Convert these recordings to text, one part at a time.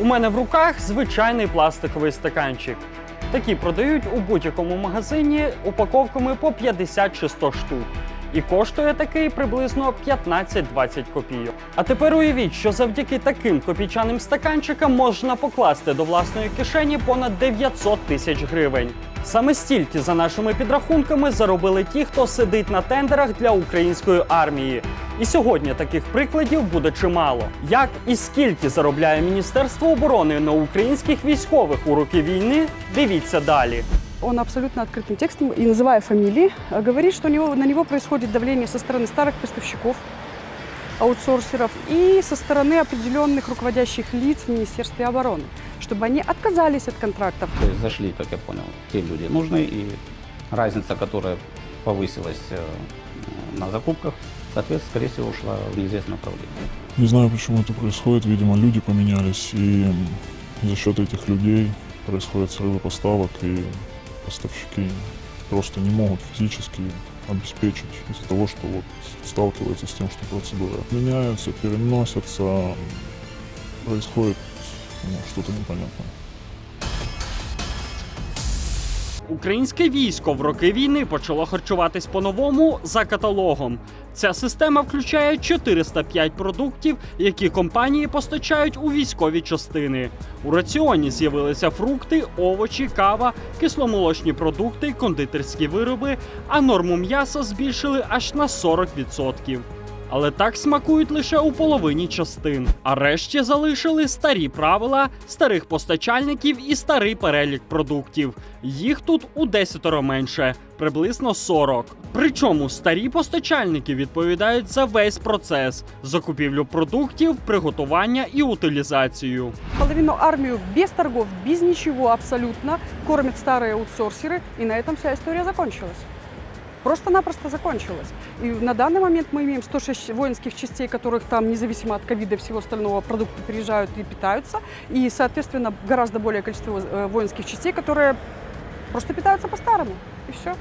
У мене в руках звичайний пластиковий стаканчик. Такі продають у будь-якому магазині упаковками по 50 чи 100 штук. І коштує такий приблизно 15-20 копійок. А тепер уявіть, що завдяки таким копійчаним стаканчикам можна покласти до власної кишені понад 900 тисяч гривень. Саме стільки, за нашими підрахунками, заробили ті, хто сидить на тендерах для української армії. І сьогодні таких прикладів буде чимало. Як і скільки заробляє Міністерство оборони на українських військових у роки війни, дивіться далі. Он абсолютно открытым текстом и называя фамилии, э, говорит, что у него, на него происходит давление со стороны старых поставщиков, аутсорсеров и со стороны определенных руководящих лиц в Министерстве обороны, Чтобы они отказались от контрактов. То есть зашли, как я понял, те люди нужные, и разница, которая повысилась э, на закупках, соответственно, скорее всего, ушла в неизвестное направление. Не знаю, почему это происходит. Видимо, люди поменялись, и за счет этих людей происходят срывы поставок, и поставщики просто не могут физически обеспечить из-за того, что вот сталкиваются с тем, что процедуры меняются, переносятся, происходит ну, что-то непонятное. Українське військо в роки війни почало харчуватись по-новому за каталогом. Ця система включає 405 продуктів, які компанії постачають у військові частини. У раціоні з'явилися фрукти, овочі, кава, кисломолочні продукти, кондитерські вироби, а норму м'яса збільшили аж на 40% Але так смакують лише у половині частин. А решті залишили старі правила, старих постачальників і старий перелік продуктів. Їх тут у десятеро менше, приблизно 40. Причому старі постачальники відповідають за весь процес: закупівлю продуктів, приготування і утилізацію. Половину армию без торгов, без ничего абсолютно кормят старые аутсорсеры, и на этом вся история закончилась. Просто-напросто закончилась. И на данный момент мы имеем 106 воинских частей, которых там, независимо от ковида и всего остального, продукты приезжают и питаются. И, соответственно, гораздо более количество э, воинских частей, которые просто питаются по-старому. И все.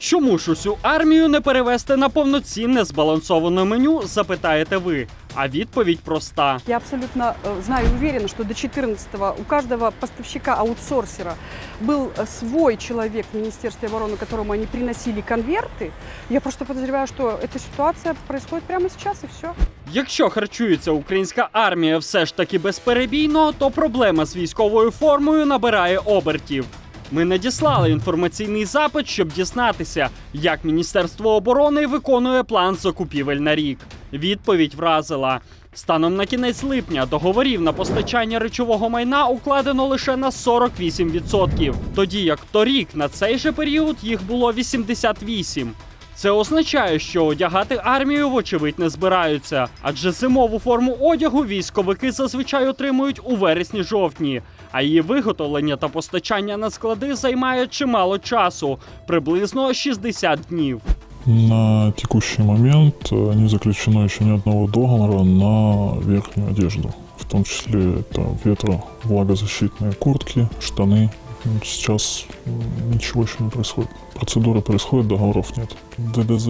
Чому ж усю армію не перевести на повноцінне збалансоване меню, запитаєте ви. А відповідь проста. Я абсолютно э, знаю и уверена, что до 14 у каждого поставщика аутсорсера был э, свой человек в Министерстве обороны, которому они приносили конверты. Я просто подозреваю, что эта ситуация происходит прямо сейчас и все. Якщо харчується українська армія все ж таки безперебійно, то проблема з військовою формою набирає обертів. Ми надіслали інформаційний запит, щоб дізнатися, як Міністерство оборони виконує план закупівель на рік. Відповідь вразила. Станом на кінець липня договорів на постачання речового майна укладено лише на 48%, тоді як торік на цей же період їх було 88%. Це означає, що одягати армію, вочевидь, не збираються, адже зимову форму одягу військовики зазвичай отримують у вересні-жовтні, а її виготовлення та постачання на склади займає чимало часу приблизно 60 днів. На текущий момент э, не заключено еще ни одного договора на верхнюю одежду. В том числе это ветро, влагозащитные куртки, штаны. М, Сейчас м, ничего еще не происходит. Процедура происходит, договоров нет. ДДЗ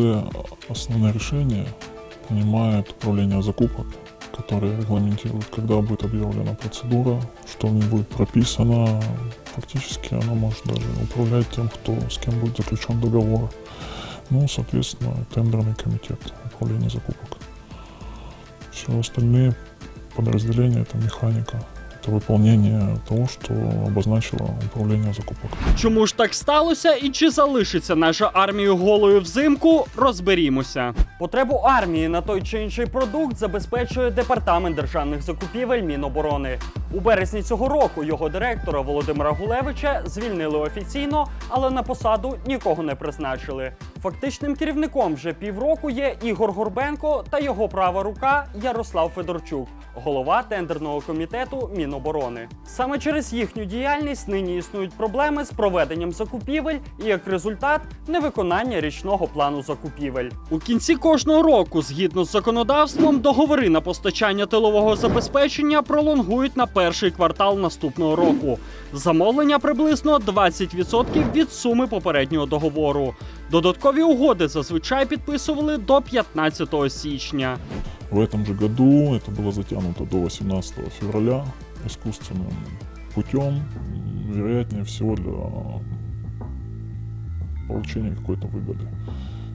основное решение принимает управление закупок, которое регламентирует, когда будет объявлена процедура, что в ней будет прописано. Фактически она может даже управлять тем, кто с кем будет заключен договор. Ну, соответственно, тендерный комитет управления закупок. Все остальные подразделения это механика. Это выполнение того, что обозначило управление закупок. Чому ж так сталося і чи залишиться наша армія голою взимку, розберімося. Потребу армії на той чи інший продукт забезпечує департамент державних закупівель Міноборони. У березні цього року його директора Володимира Гулевича звільнили офіційно, але на посаду нікого не призначили. Фактичним керівником вже півроку є Ігор Горбенко та його права рука Ярослав Федорчук, голова тендерного комітету Міноборони. Саме через їхню діяльність нині існують проблеми з проведенням закупівель і як результат невиконання річного плану закупівель. У кінці кожного року, згідно з законодавством, договори на постачання тилового забезпечення пролонгують на перший квартал наступного року. Замовлення приблизно 20% від суми попереднього договору. Додаткові угоди зазвичай підписували до 15 січня. В этом же году это было затянуто до 18 февраля. искусственным путем, вероятнее всего для получения какой-то выгоды.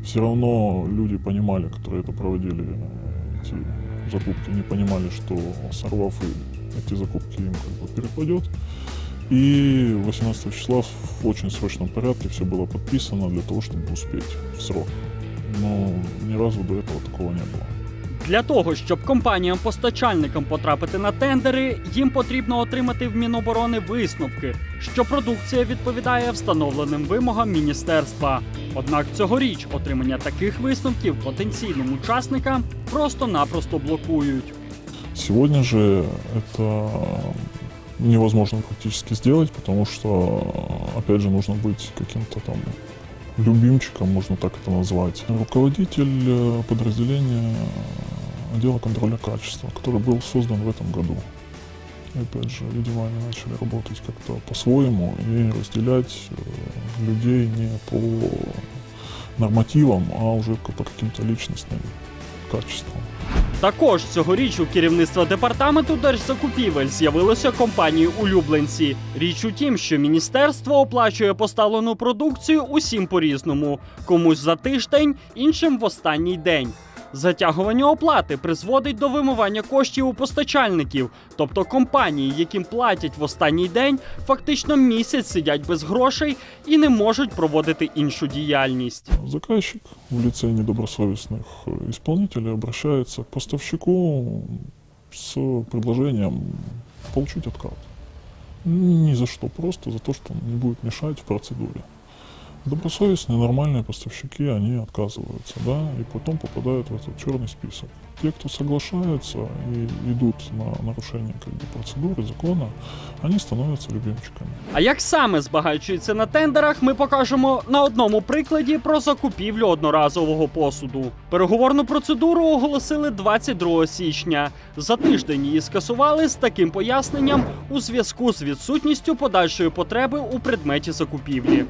Все равно люди понимали, которые это проводили, эти закупки, не понимали, что сорвав эти закупки им как бы перепадет. И 18 числа в очень срочном порядке все было подписано для того, чтобы успеть в срок. Но ни разу до этого такого не было. Для того, щоб компаніям-постачальникам потрапити на тендери, їм потрібно отримати в Міноборони висновки, що продукція відповідає встановленим вимогам міністерства. Однак цьогоріч отримання таких висновків потенційним учасникам просто-напросто блокують. Сегодня же это невозможно практически сделать, потому что, опять же, нужно быть каким-то там любимчиком, можно так это назвать. Руководитель э, подразделения отдела контроля качества, который был создан в этом году. И опять же, видимо, они начали работать как-то по-своему и разделять э, людей не по нормативам, а уже по каким-то личностным качествам. Також цьогоріч у керівництва департаменту держзакупівель з'явилися компанії улюбленці. Річ у тім, що міністерство оплачує поставлену продукцію усім по-різному: комусь за тиждень, іншим в останній день. Затягування оплати призводить до вимивання коштів у постачальників, тобто компанії, яким платять в останній день, фактично місяць сидять без грошей і не можуть проводити іншу діяльність. Заказчик в лице недобросовестных э, исполнителей обращается к поставщику с предложением получить откат. Ни за что, просто за что он не будет мешать в процедуре. Добросовестные, нормальные поставщики, они отказываются, да, и потом попадают в этот черный список. Те, кто соглашаются и идут на нарушение как бы, процедуры, закона, они становятся любимчиками. А як саме збагачується на тендерах, ми покажемо на одному прикладі про закупівлю одноразового посуду. Переговорну процедуру оголосили 22 січня. За тиждень її скасували з таким поясненням у зв'язку з відсутністю подальшої потреби у предметі закупівлі.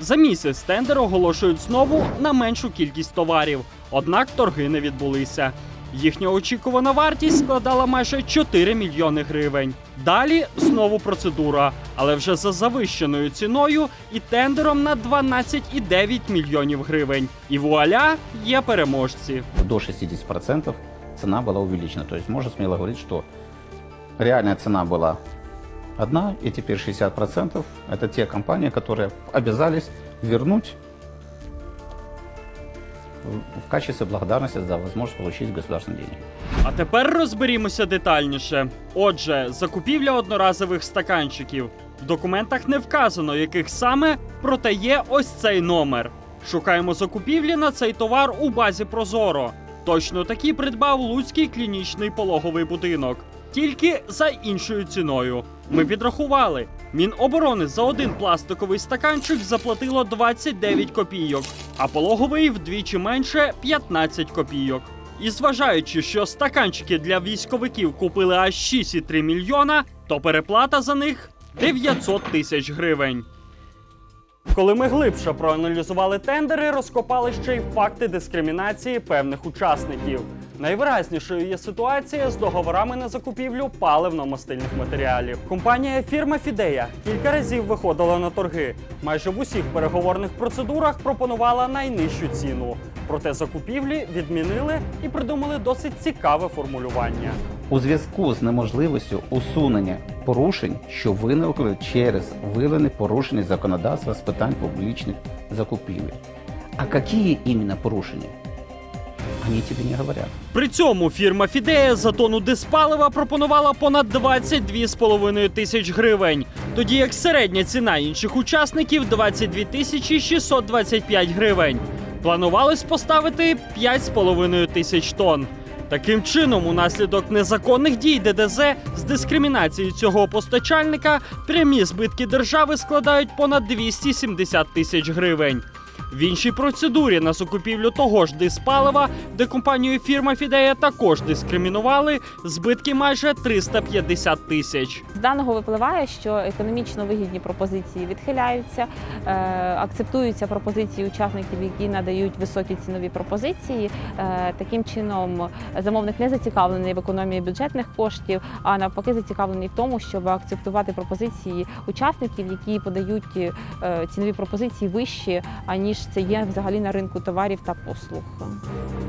За місяць тендер оголошують знову на меншу кількість товарів, однак торги не відбулися. Їхня очікувана вартість складала майже 4 мільйони гривень. Далі знову процедура, але вже за завищеною ціною і тендером на 12,9 мільйонів гривень. І вуаля є переможці. До 60% цена была увеличена. То есть можно смело говорить, что реальная цена была одна, и теперь 60% это те компании, которые обязались вернуть в- в качестве благодарности за возможность получить государственные деньги. А тепер розберімося детальніше. Отже, закупівля одноразових стаканчиків. В документах не вказано, яких саме, проте є ось цей номер. Шукаємо закупівлі на цей товар у базі Прозоро. Точно такі придбав Луцький клінічний пологовий будинок. Тільки за іншою ціною. Ми підрахували. Міноборони за один пластиковий стаканчик заплатило 29 копійок, а пологовий вдвічі менше 15 копійок. І зважаючи, що стаканчики для військовиків купили аж 6,3 мільйона, то переплата за них 900 тисяч гривень. Коли ми глибше проаналізували тендери, розкопали ще й факти дискримінації певних учасників. Найвиразнішою є ситуація з договорами на закупівлю паливно-мастильних матеріалів. Компанія фірма Фідея кілька разів виходила на торги. Майже в усіх переговорних процедурах пропонувала найнижчу ціну. Проте закупівлі відмінили і придумали досить цікаве формулювання. У зв'язку з неможливістю усунення порушень, що виникли через виявлені порушення законодавства з питань публічних закупівель. А які іменно порушення? Вони тобі не говорять. При цьому фірма Фідея за тонну диспалива пропонувала понад 22,5 тисяч гривень, тоді як середня ціна інших учасників 22 тисячі 625 гривень. Планувалось поставити 5,5 тисяч тонн. Таким чином, унаслідок незаконних дій ДДЗ з дискримінацією цього постачальника прямі збитки держави складають понад 270 тисяч гривень. В іншій процедурі на закупівлю того ж диспалива, де компанію фірма Фідея також дискримінували, збитки майже 350 тисяч. З даного випливає, що економічно вигідні пропозиції відхиляються, е, акцептуються пропозиції учасників, які надають високі цінові пропозиції. Е, таким чином, замовник не зацікавлений в економії бюджетних коштів, а навпаки, зацікавлений в тому, щоб акцептувати пропозиції учасників, які подають е, цінові пропозиції вищі, аніж це є взагалі на ринку товарів та послуг.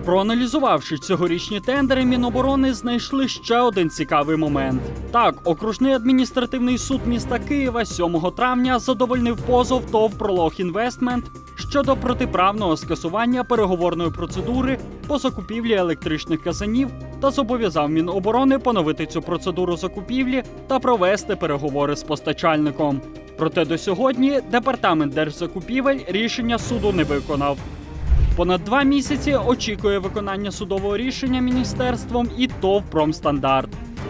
Проаналізувавши цьогорічні тендери, Міноборони знайшли ще один цікавий момент. Так, окружний адміністративний суд міста Києва 7 травня задовольнив позов ТОВ Пролог Інвестмент щодо протиправного скасування переговорної процедури по закупівлі електричних казанів та зобов'язав Міноборони поновити цю процедуру закупівлі та провести переговори з постачальником. Проте до сьогодні департамент держзакупівель рішення суду не виконав. Понад два місяці очікує виконання судового рішення міністерством і ТОВ «Промстандарт».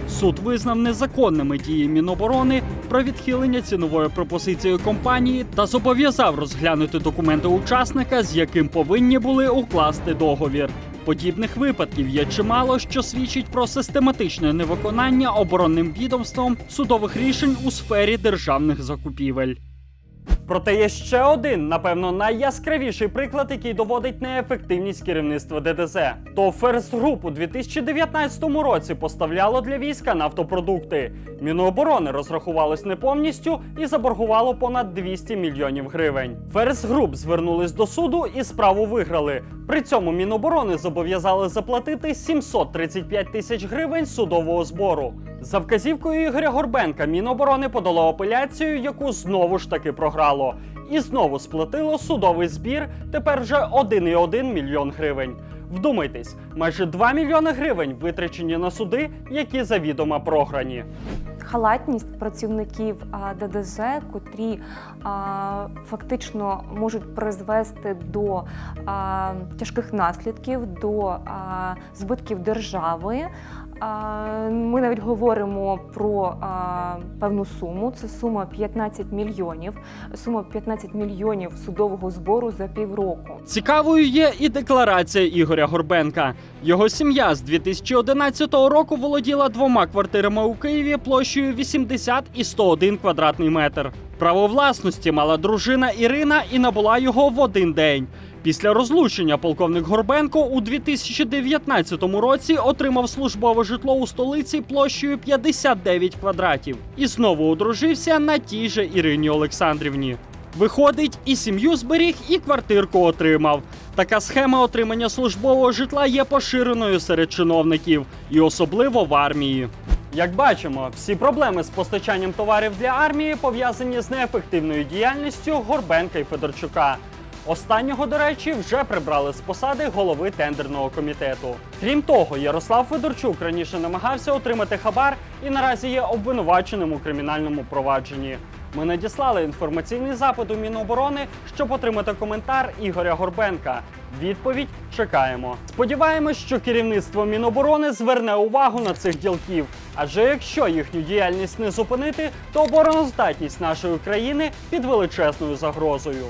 Суд визнав незаконними дії Міноборони про відхилення цінової пропозиції компанії та зобов'язав розглянути документи учасника, з яким повинні були укласти договір. Подібних випадків є чимало, що свідчить про систематичне невиконання оборонним відомством судових рішень у сфері державних закупівель. Проте є ще один, напевно, найяскравіший приклад, який доводить неефективність керівництва ДДЗ. То First Group у 2019 році поставляло для війська нафтопродукти. Міноборони розрахувалось не повністю і заборгувало понад 200 мільйонів гривень. First Group звернулись до суду і справу виграли. При цьому Міноборони зобов'язали заплатити 735 тисяч гривень судового збору. За вказівкою Ігоря Горбенка Міноборони подало апеляцію, яку знову ж таки програло. І знову сплатило судовий збір, тепер вже 1,1 мільйон гривень. Вдумайтесь, майже 2 мільйони гривень витрачені на суди, які завідомо програні. халатність працівників ДДЗ, котрі фактично можуть призвести до тяжких наслідків, до збитків держави. Ми навіть говоримо про певну суму. Це сума 15 мільйонів. Сума 15 мільйонів судового збору за півроку. Цікавою є і декларація Ігоря Горбенка. Його сім'я з 2011 року володіла двома квартирами у Києві площею 80 і 101 квадратний метр. Право власності мала дружина Ірина і набула його в один день. Після розлучення полковник Горбенко у 2019 році отримав службове житло у столиці площею 59 квадратів і знову одружився на тій же Ірині Олександрівні. Виходить, і сім'ю зберіг, і квартирку отримав. Така схема отримання службового житла є поширеною серед чиновників, і особливо в армії. Як бачимо, всі проблеми з постачанням товарів для армії пов'язані з неефективною діяльністю Горбенка і Федорчука. Останнього, до речі, вже прибрали з посади голови тендерного комітету. Крім того, Ярослав Федорчук раніше намагався отримати хабар і наразі є обвинуваченим у кримінальному провадженні. Ми надіслали інформаційний запит у Міноборони, щоб отримати коментар Ігоря Горбенка. Відповідь чекаємо. Сподіваємось, що керівництво Міноборони зверне увагу на цих ділків. Адже якщо їхню діяльність не зупинити, то обороноздатність нашої країни під величезною загрозою.